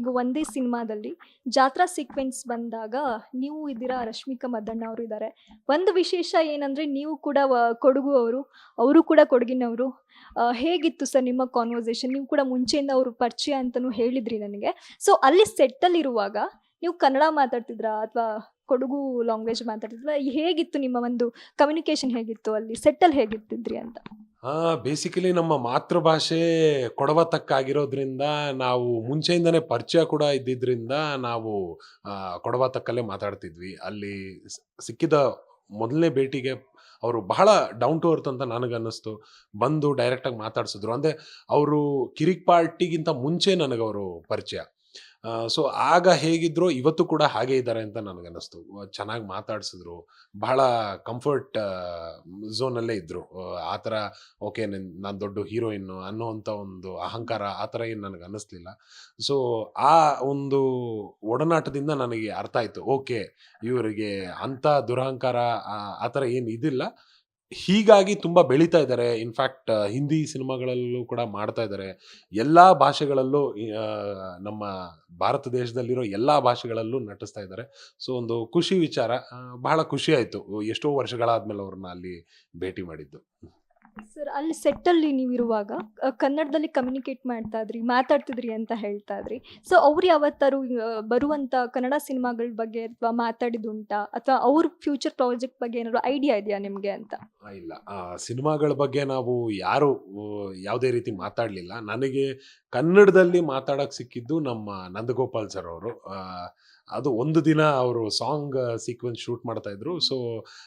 ಈಗ ಒಂದೇ ಸಿನಿಮಾದಲ್ಲಿ ಜಾತ್ರಾ ಸೀಕ್ವೆನ್ಸ್ ಬಂದಾಗ ನೀವು ಇದ್ದೀರಾ ರಶ್ಮಿಕಾ ಮದ್ದಣ್ಣ ಅವರು ಇದ್ದಾರೆ. ಒಂದು ವಿಶೇಷ ಏನಂದ್ರೆ ನೀವು ಕೂಡ ಕೊಡಗು ಅವರು ಅವರು ಕೂಡ ಕೊಡಗಿನವರು. ಹೇಗಿತ್ತು ಸರ್ ನಿಮ್ಮ ಕಾನ್ವರ್ಸೇಷನ್ ನೀವು ಕೂಡ ಮುಂಚೆಯಿಂದ ಅವರು ಪರಿಚಯ ಅಂತಲೂ ಹೇಳಿದ್ರಿ ನನಗೆ. ಸೊ ಅಲ್ಲಿ ಸೆಟ್ಟಲ್ಲಿರುವಾಗ ನೀವು ಕನ್ನಡ ಮಾತಾಡ್ತಿದ್ರಾ ಅಥವಾ ಕೊಡಗು ಲ್ಯಾಂಗ್ವೇಜ್ ಮಾತಾಡ್ತಿದ್ರಾ? ಹೇಗಿತ್ತು ನಿಮ್ಮ ಒಂದು ಕಮ್ಯುನಿಕೇಶನ್ ಹೇಗಿತ್ತು ಅಲ್ಲಿ? ಸೆಟ್ಟಲ್ಲಿ ಹೇಗಿರ್ತಿದ್ರಿ ಅಂತ? ಬೇಸಿಕಲಿ ನಮ್ಮ ಮಾತೃಭಾಷೆ ಕೊಡವ ತಕ್ಕಾಗಿರೋದ್ರಿಂದ ನಾವು ಮುಂಚೆಯಿಂದನೇ ಪರಿಚಯ ಕೂಡ ಇದ್ದಿದ್ದರಿಂದ ನಾವು ಆ, ಕೊಡವ ತಕ್ಕಲ್ಲೇ ಮಾತಾಡ್ತಿದ್ವಿ. ಅಲ್ಲಿ ಸಿಕ್ಕಿದ ಮೊದಲನೇ ಭೇಟಿಗೆ ಅವರು ಬಹಳ ಡೌನ್ ಟು ಅರ್ತ್ ಅಂತ ನನಗನ್ನಿಸ್ತು. ಬಂದು ಡೈರೆಕ್ಟಾಗಿ ಮಾತಾಡ್ಸಿದ್ರು. ಅಂದರೆ ಅವರು ಕಿರಿಕ್ ಪಾರ್ಟಿಗಿಂತ ಮುಂಚೆ ನನಗವರು ಪರಿಚಯ. ಸೊ ಆಗ ಹೇಗಿದ್ರು ಇವತ್ತು ಕೂಡ ಹಾಗೆ ಇದ್ದಾರೆ ಅಂತ ನನಗನ್ನಿಸ್ತು. ಚೆನ್ನಾಗಿ ಮಾತಾಡ್ಸಿದ್ರು. ಬಹಳ ಕಂಫರ್ಟ್ ಝೋನಲ್ಲೇ ಇದ್ರು. ಆ ಥರ, ಓಕೆ, ನಾನು ದೊಡ್ಡ ಹೀರೋಯಿನ್ನು ಅನ್ನೋವಂಥ ಒಂದು ಅಹಂಕಾರ ಆ ಥರ ಏನು ನನಗೆ ಅನ್ನಿಸ್ಲಿಲ್ಲ ಸೊ, ಆ ಒಂದು ಒಡನಾಟದಿಂದ ನನಗೆ ಅರ್ಥ ಆಯಿತು. ಓಕೆ, ಇವರಿಗೆ ಅಂಥ ದುರಹಂಕಾರ ಆ- ಥರ ಏನು ಇದಿಲ್ಲ. ಹೀಗಾಗಿ ತುಂಬ ಬೆಳೀತಾ ಇದ್ದಾರೆ. ಇನ್ಫ್ಯಾಕ್ಟ್ ಹಿಂದಿ ಸಿನಿಮಾಗಳಲ್ಲೂ ಕೂಡ ಮಾಡ್ತಾ ಇದ್ದಾರೆ. ಎಲ್ಲ ಭಾಷೆಗಳಲ್ಲೂ ನಮ್ಮ ಭಾರತ ದೇಶದಲ್ಲಿರೋ ಎಲ್ಲ ಭಾಷೆಗಳಲ್ಲೂ ನಟಿಸ್ತಾ ಇದ್ದಾರೆ. ಸೊ ಒಂದು ಖುಷಿ ವಿಚಾರ ಬಹಳ ಖುಷಿ ಆಯಿತು. ಎಷ್ಟೋ ವರ್ಷಗಳಾದ್ಮೇಲೆ ಅವ್ರನ್ನ ಅಲ್ಲಿ ಭೇಟಿ ಮಾಡಿದ್ದು. ಸರ್, ಅಲ್ಲಿ ಸೆಟ್ಟಲ್ಲಿ ನೀವು ಇರುವಾಗ ಕನ್ನಡದಲ್ಲಿ ಕಮ್ಯುನಿಕೇಟ್ ಮಾಡ್ತಾ ಇದ್ರಿ ಮಾತಾಡ್ತಿದ್ರಿ ಅಂತ ಹೇಳ್ತಾ ಇದ್ರಿ ಸೊ ಅವ್ರು ಯಾವತ್ತಾರು ಬರುವಂಥ ಕನ್ನಡ ಸಿನಿಮಾಗಳ ಬಗ್ಗೆ ಅಥವಾ ಮಾತಾಡಿದುಂಟಾ ಅಥವಾ ಅವ್ರ ಫ್ಯೂಚರ್ ಪ್ರಾಜೆಕ್ಟ್ ಬಗ್ಗೆ ಏನಾದ್ರು ಐಡಿಯಾ ಇದೆಯಾ ನಿಮಗೆ ಅಂತ? ಇಲ್ಲ. ಸಿನಿಮಾಗಳ ಬಗ್ಗೆ ನಾವು ಯಾರು ಯಾವುದೇ ರೀತಿ ಮಾತಾಡಲಿಲ್ಲ. ನನಗೆ ಕನ್ನಡದಲ್ಲಿ ಮಾತಾಡಕ್ಕೆ ಸಿಕ್ಕಿದ್ದು ನಮ್ಮ ನಂದಗೋಪಾಲ್ ಸರ್ ಅವರು. ಅದು ಒಂದು ದಿನ ಅವರು ಸಾಂಗ್ ಸೀಕ್ವೆನ್ಸ್ ಶೂಟ್ ಮಾಡ್ತಾ ಇದ್ರು. ಸೊ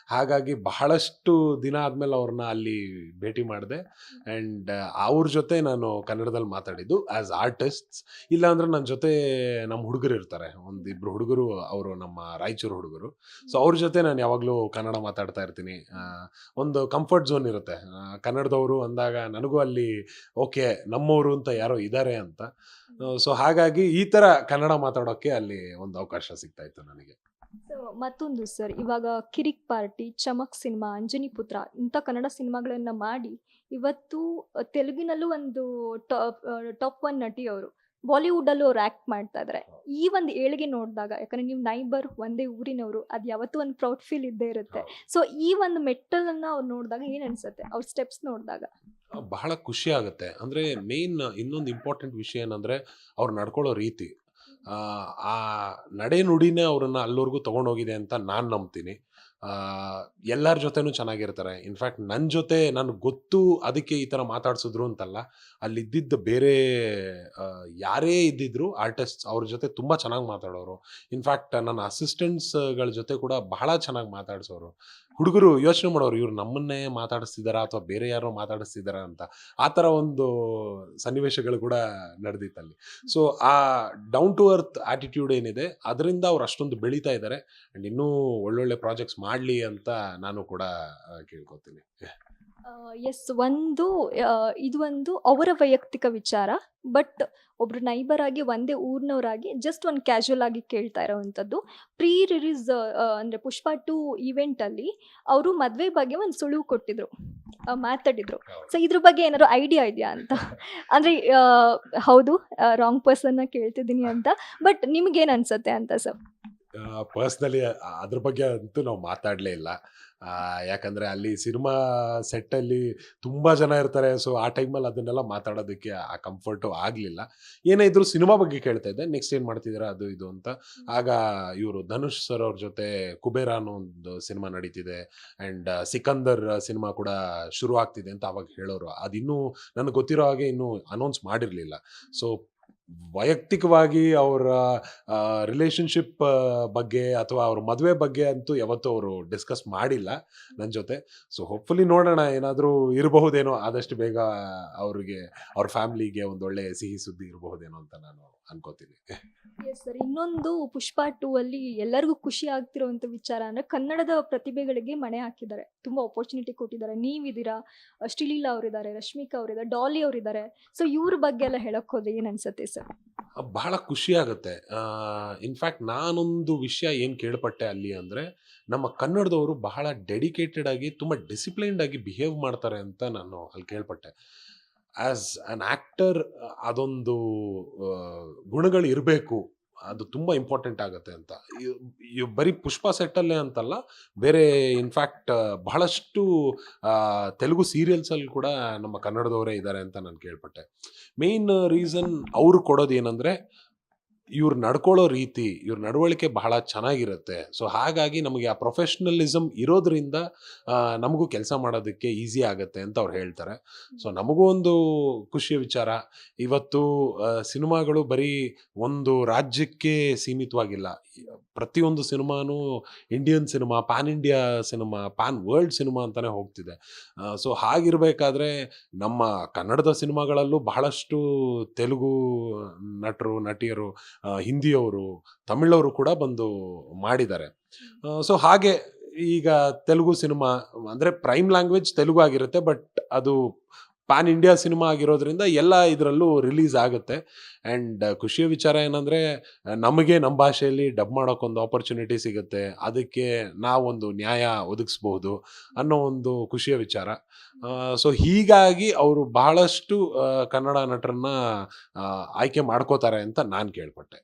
ಹಾಗಾಗಿ ಬಹಳಷ್ಟು ದಿನ ಆದಮೇಲೆ ಅವ್ರನ್ನ ಅಲ್ಲಿ ಭೇಟಿ ಮಾಡಿದೆ. ಆ್ಯಂಡ್ ಅವ್ರ ಜೊತೆ ನಾನು ಕನ್ನಡದಲ್ಲಿ ಮಾತಾಡಿದ್ದು ಆ್ಯಸ್ ಆರ್ಟಿಸ್ಟ್ಸ್ ಇಲ್ಲಾಂದ್ರೆ ನನ್ನ ಜೊತೆ ನಮ್ಮ ಹುಡುಗರು ಇರ್ತಾರೆ. ಒಂದಿಬ್ರು ಹುಡುಗರು, ಅವರು ನಮ್ಮ ರಾಯಚೂರು ಹುಡುಗರು. ಸೊ ಅವ್ರ ಜೊತೆ ನಾನು ಯಾವಾಗಲೂ ಕನ್ನಡ ಮಾತಾಡ್ತಾ ಇರ್ತೀನಿ. ಒಂದು ಕಂಫರ್ಟ್ ಝೋನ್ ಇರುತ್ತೆ. ಕನ್ನಡದವರು ಅಂದಾಗ ನನಗೂ ಅಲ್ಲಿ, ಓಕೆ, ನಮ್ಮವರು ಅಂತ ಯಾರೋ ಇದ್ದಾರೆ ಅಂತ. ಸೊ ಹಾಗಾಗಿ ಈ ತರ ಕನ್ನಡ ಮಾತಾಡೋಕೆ ಅಲ್ಲಿ ಒಂದು ಅವಕಾಶ ಸಿಗ್ತಾ ಇತ್ತು ನನಗೆ. ಸೊ ಮತ್ತೊಂದು ಸರ್ ಇವಾಗ ಕಿರಿಕ್ ಪಾರ್ಟಿ ಚಮಕ್ ಸಿನಿಮಾ ಅಂಜನಿ ಪುತ್ರ ಇಂಥ ಕನ್ನಡ ಸಿನಿಮಾಗಳನ್ನ ಮಾಡಿ ಇವತ್ತು ತೆಲುಗಿನಲ್ಲೂ ಒಂದು ಟಾಪ್ ಟಾಪ್ ಒನ್ ನಟಿ ಅವರು. ಬಾಲಿವುಡಲ್ಲೂ ಅವ್ರು ಆಕ್ಟ್ ಮಾಡ್ತಾ ಇದ್ದಾರೆ ಈ ಒಂದು ಏಳಿಗೆ ನೋಡಿದಾಗ ಯಾಕಂದ್ರೆ ನೀವು ನೈಬರ್ ಒಂದೇ ಊರಿನವರು ಅದು ಯಾವತ್ತೂ ಒಂದು ಪ್ರೌಡ್ ಫೀಲ್ ಇದ್ದೇ ಇರುತ್ತೆ. ಸೊ ಈ ಒಂದು ಮೆಟ್ಟಲನ್ನ ಅವ್ರು ನೋಡಿದಾಗ ಏನ್ ಅನ್ಸುತ್ತೆ? ಅವ್ರ ಸ್ಟೆಪ್ಸ್ ನೋಡಿದಾಗ? ಬಹಳ ಖುಷಿ ಆಗುತ್ತೆ. ಅಂದರೆ ಮೇನ್ ಇನ್ನೊಂದು ಇಂಪಾರ್ಟೆಂಟ್ ವಿಷಯ ಏನಂದರೆ ಅವ್ರು ನಡ್ಕೊಳ್ಳೋ ರೀತಿ. ಆ, ನಡೆ ನುಡಿನೇ ಅವ್ರನ್ನ ಅಲ್ಲಿವರೆಗೂ ತೊಗೊಂಡೋಗಿದೆ ಅಂತ ನಾನು ನಂಬ್ತೀನಿ. ಎಲ್ಲರ ಜೊತೆನೂ ಚೆನ್ನಾಗಿರ್ತಾರೆ. ಇನ್ಫ್ಯಾಕ್ಟ್ ನನ್ನ ಜೊತೆ ನನಗೆ ಗೊತ್ತು ಅದಕ್ಕೆ ಈ ಥರ ಮಾತಾಡ್ಸಿದ್ರು ಅಂತಲ್ಲ ಅಲ್ಲಿದ್ದಿದ್ದ ಬೇರೆ ಯಾರೇ ಇದ್ದಿದ್ರು ಆರ್ಟಿಸ್ಟ್ಸ್ ಅವ್ರ ಜೊತೆ ತುಂಬ ಚೆನ್ನಾಗಿ ಮಾತಾಡೋರು. ಇನ್ಫ್ಯಾಕ್ಟ್ ನನ್ನ ಅಸಿಸ್ಟೆಂಟ್ಸ್ಗಳ ಜೊತೆ ಕೂಡ ಬಹಳ ಚೆನ್ನಾಗಿ ಮಾತಾಡ್ಸೋರು. ಹುಡುಗರು ಯೋಚನೆ ಮಾಡೋರು, ಇವ್ರು ನಮ್ಮನ್ನೇ ಮಾತಾಡಿಸ್ತಿದಾರಾ ಅಥವಾ ಬೇರೆ ಯಾರೋ ಮಾತಾಡಿಸ್ತಿದಾರಾ ಅಂತ, ಆ ಥರ ಒಂದು ಸನ್ನಿವೇಶಗಳು ಕೂಡ ನಡೆದಿತ್ತಲ್ಲಿ ಸೊ ಆ ಡೌನ್ ಟು ಅರ್ತ್ ಆಟಿಟ್ಯೂಡ್ ಏನಿದೆ, ಅದರಿಂದ ಅವ್ರು ಅಷ್ಟೊಂದು ಬೆಳೀತಾ ಇದ್ದಾರೆ ಆ್ಯಂಡ್ ಇನ್ನೂ ಒಳ್ಳೊಳ್ಳೆ ಪ್ರಾಜೆಕ್ಟ್ಸ್ ಮಾಡಲಿ ಅಂತ ನಾನು ಕೂಡ ಕೇಳ್ಕೊತೀನಿ. ಎಸ್ ಒಂದು ಇದು ಒಂದು ಅವರ ವೈಯಕ್ತಿಕ ವಿಚಾರ ಬಟ್ ಒಬ್ರು ನೈಬರ್ ಆಗಿ ಒಂದೇ ಊರಿನವರಾಗಿ ಜಸ್ಟ್ ಒಂದು ಕ್ಯಾಶುವಲ್ ಆಗಿ ಕೇಳ್ತಾ ಇರೋವಂಥದ್ದು. ಪ್ರೀ ರಿಲೀಸ್ ಅಂದರೆ ಪುಷ್ಪ ಟು ಈವೆಂಟಲ್ಲಿ ಅವರು ಮದುವೆ ಬಗ್ಗೆ ಒಂದು ಸುಳಿವು ಕೊಟ್ಟಿದ್ರು ಮಾತಾಡಿದ್ರು. ಸೊ ಇದ್ರ ಬಗ್ಗೆ ಏನಾದ್ರು ಐಡಿಯಾ ಇದೆಯಾ ಅಂತ? ಅಂದರೆ ಹೌದು ರಾಂಗ್ ಪರ್ಸನ್ನ ಕೇಳ್ತಿದ್ದೀನಿ ಅಂತ ಬಟ್ ನಿಮ್ಗೇನು ಅನ್ಸುತ್ತೆ ಅಂತ ಸರ್ ಪರ್ಸ್ನಲಿ ಅದ್ರ ಬಗ್ಗೆ ಅಂತೂ ನಾವು ಮಾತಾಡಲೇ ಇಲ್ಲ. ಯಾಕಂದ್ರೆ ಅಲ್ಲಿ ಸಿನಿಮಾ ಸೆಟ್ಟಲ್ಲಿ ತುಂಬ ಜನ ಇರ್ತಾರೆ. ಸೊ ಆ ಟೈಮಲ್ಲಿ ಅದನ್ನೆಲ್ಲ ಮಾತಾಡೋದಕ್ಕೆ ಆ ಕಂಫರ್ಟು ಆಗಲಿಲ್ಲ. ಏನೇ ಇದ್ರು ಸಿನಿಮಾ ಬಗ್ಗೆ ಕೇಳ್ತಾ ಇದ್ದೆ. ನೆಕ್ಸ್ಟ್ ಏನು ಮಾಡ್ತಿದ್ದೀರಾ? ಅದು ಇದು ಅಂತ. ಆಗ ಇವರು ಧನುಷ್ ಸರ್ ಅವ್ರ ಜೊತೆ ಕುಬೇರ ಅನ್ನೋ ಒಂದು ಸಿನಿಮಾ ನಡೀತಿದೆ. ಆ್ಯಂಡ್ ಸಿಕಂದರ್ ಸಿನಿಮಾ ಕೂಡ ಶುರು ಆಗ್ತಿದೆ ಅಂತ ಅವಾಗ ಹೇಳೋರು. ಅದಿನ್ನೂ ನನಗೆ ಗೊತ್ತಿರೋ ಹಾಗೆ ಇನ್ನೂ ಅನೌನ್ಸ್ ಮಾಡಿರಲಿಲ್ಲ. ಸೊ ವೈಯಕ್ತಿಕವಾಗಿ ಅವರ ರಿಲೇಶನ್ಶಿಪ್ ಬಗ್ಗೆ ಅಥವಾ ಅವ್ರ ಮದುವೆ ಬಗ್ಗೆ ಅಂತೂ ಯಾವತ್ತೂ ಅವರು ಡಿಸ್ಕಸ್ ಮಾಡಿಲ್ಲ ನನ್ನ ಜೊತೆ. ಸೊ ಹೋಪ್ಫುಲಿ ನೋಡೋಣ ಏನಾದರೂ ಇರಬಹುದೇನೋ ಆದಷ್ಟು ಬೇಗ ಅವರಿಗೆ, ಅವ್ರ ಫ್ಯಾಮ್ಲಿಗೆ ಒಂದೊಳ್ಳೆ ಸಿಹಿ ಸುದ್ದಿ ಇರಬಹುದೇನೋ ಅಂತ ನಾನು ಅನ್ಕೋತೀನಿ. ಎಸ್ ಸರ್ ಇನ್ನೊಂದು ಪುಷ್ಪ ಟೂ ಅಲ್ಲಿ ಎಲ್ಲರಿಗೂ ಖುಷಿ ಆಗ್ತಿರೋಂಥ ವಿಚಾರ ಅಂದ್ರೆ ಕನ್ನಡದ ಪ್ರತಿಭೆಗಳಿಗೆ ಮಣೆ ಹಾಕಿದ್ದಾರೆ. ತುಂಬಾ ಅಪರ್ಚುನಿಟಿ ಕೊಟ್ಟಿದ್ದಾರೆ. ನೀವಿದ್ದೀರಾ? ಶ್ರೀಲೀಲಾ ಅವರಿದ್ದಾರೆ ರಶ್ಮಿಕಾ ಅವರಿದ್ದಾರೆ ಡಾಲಿ ಅವರಿದ್ದಾರೆ. ಸೊ ಇವ್ರ ಬಗ್ಗೆ ಎಲ್ಲ ಹೇಳಕ್ ಹೋದ್ರೆ ಏನ್ ಅನ್ಸುತ್ತೆ ಸರ್ ಬಹಳ ಖುಷಿ ಆಗುತ್ತೆ. ಇನ್ಫ್ಯಾಕ್ಟ್ ನಾನೊಂದು ವಿಷಯ ಏನು ಕೇಳ್ಪಟ್ಟೆ ಅಲ್ಲಿ ಅಂದರೆ ನಮ್ಮ ಕನ್ನಡದವರು ಬಹಳ ಡೆಡಿಕೇಟೆಡ್ ಆಗಿ ತುಂಬ ಡಿಸಿಪ್ಲೈನ್ಡ್ ಆಗಿ ಬಿಹೇವ್ ಮಾಡ್ತಾರೆ ಅಂತ ನಾನು ಅಲ್ಲಿ ಕೇಳ್ಪಟ್ಟೆ. ಆಸ್ ಅನ್ ಆಕ್ಟರ್, ಅದೊಂದು ಗುಣಗಳು ಇರಬೇಕು. ಅದು ತುಂಬ ಇಂಪಾರ್ಟೆಂಟ್ ಆಗುತ್ತೆ ಅಂತ. ಬರೀ ಪುಷ್ಪ ಸೆಟ್ಟಲ್ಲೇ ಅಂತಲ್ಲ, ಬೇರೆ ಇನ್ಫ್ಯಾಕ್ಟ್ ಬಹಳಷ್ಟು ತೆಲುಗು ಸೀರಿಯಲ್ಸಲ್ಲಿ ಕೂಡ ನಮ್ಮ ಕನ್ನಡದವರೇ ಇದ್ದಾರೆ ಅಂತ ನಾನು ಕೇಳ್ಪಟ್ಟೆ. ಮೇಯ್ನ್ ರೀಸನ್ ಅವರು ಕೊಡೋದು ಏನಂದರೆ ಇವ್ರು ನಡ್ಕೊಳ್ಳೋ ರೀತಿ ಇವ್ರ ನಡವಳಿಕೆ ಬಹಳ ಚೆನ್ನಾಗಿರುತ್ತೆ. ಸೊ ಹಾಗಾಗಿ ನಮಗೆ ಆ ಪ್ರೊಫೆಷ್ನಲಿಸಮ್ ಇರೋದ್ರಿಂದ ನಮಗೂ ಕೆಲಸ ಮಾಡೋದಕ್ಕೆ ಈಸಿ ಆಗುತ್ತೆ ಅಂತ ಅವ್ರು ಹೇಳ್ತಾರೆ. ಸೊ ನಮಗೂ ಒಂದು ಖುಷಿಯ ವಿಚಾರ. ಇವತ್ತು ಸಿನಿಮಾಗಳು ಬರೀ ಒಂದು ರಾಜ್ಯಕ್ಕೆ ಸೀಮಿತವಾಗಿಲ್ಲ. ಪ್ರತಿಯೊಂದು ಸಿನಿಮಾನೂ Indian cinema pan India cinema pan world cinema ಅಂತಲೇ ಹೋಗ್ತಿದೆ. ಸೊ ಹಾಗಿರಬೇಕಾದ್ರೆ ನಮ್ಮ ಕನ್ನಡದ ಸಿನಿಮಾಗಳಲ್ಲೂ ಬಹಳಷ್ಟು ತೆಲುಗು ನಟರು ನಟಿಯರು ಹಿಂದಿಯವರು, ತಮಿಳವರು ಕೂಡ ಬಂದು ಮಾಡಿದ್ದಾರೆ. ಸೊ ಹಾಗೆ ಈಗ ತೆಲುಗು ಸಿನಿಮಾ, ಅಂದರೆ ಪ್ರೈಮ್ ಲ್ಯಾಂಗ್ವೇಜ್ ತೆಲುಗು ಆಗಿರುತ್ತೆ ಬಟ್ ಅದು ಪ್ಯಾನ್ ಇಂಡಿಯಾ ಸಿನಿಮಾ ಆಗಿರೋದ್ರಿಂದ ಎಲ್ಲ ಇದರಲ್ಲೂ ರಿಲೀಸ್ ಆಗುತ್ತೆ. ಆ್ಯಂಡ್ ಖುಷಿಯ ವಿಚಾರ ಏನಂದರೆ, ನಮಗೆ ನಮ್ಮ ಭಾಷೆಯಲ್ಲಿ ಡಬ್ ಮಾಡೋಕ್ಕೊಂದು ಆಪರ್ಚುನಿಟಿ ಸಿಗುತ್ತೆ. ಅದಕ್ಕೆ ನಾವೊಂದು ನ್ಯಾಯ ಒದಗಿಸ್ಬೋದು ಅನ್ನೋ ಒಂದು ಖುಷಿಯ ವಿಚಾರ. ಸೊ ಹೀಗಾಗಿ ಅವರು ಬಹಳಷ್ಟು ಕನ್ನಡ ನಟರನ್ನ ಆಯ್ಕೆ ಮಾಡ್ಕೋತಾರೆ ಅಂತ ನಾನು ಕೇಳ್ಪಟ್ಟೆ.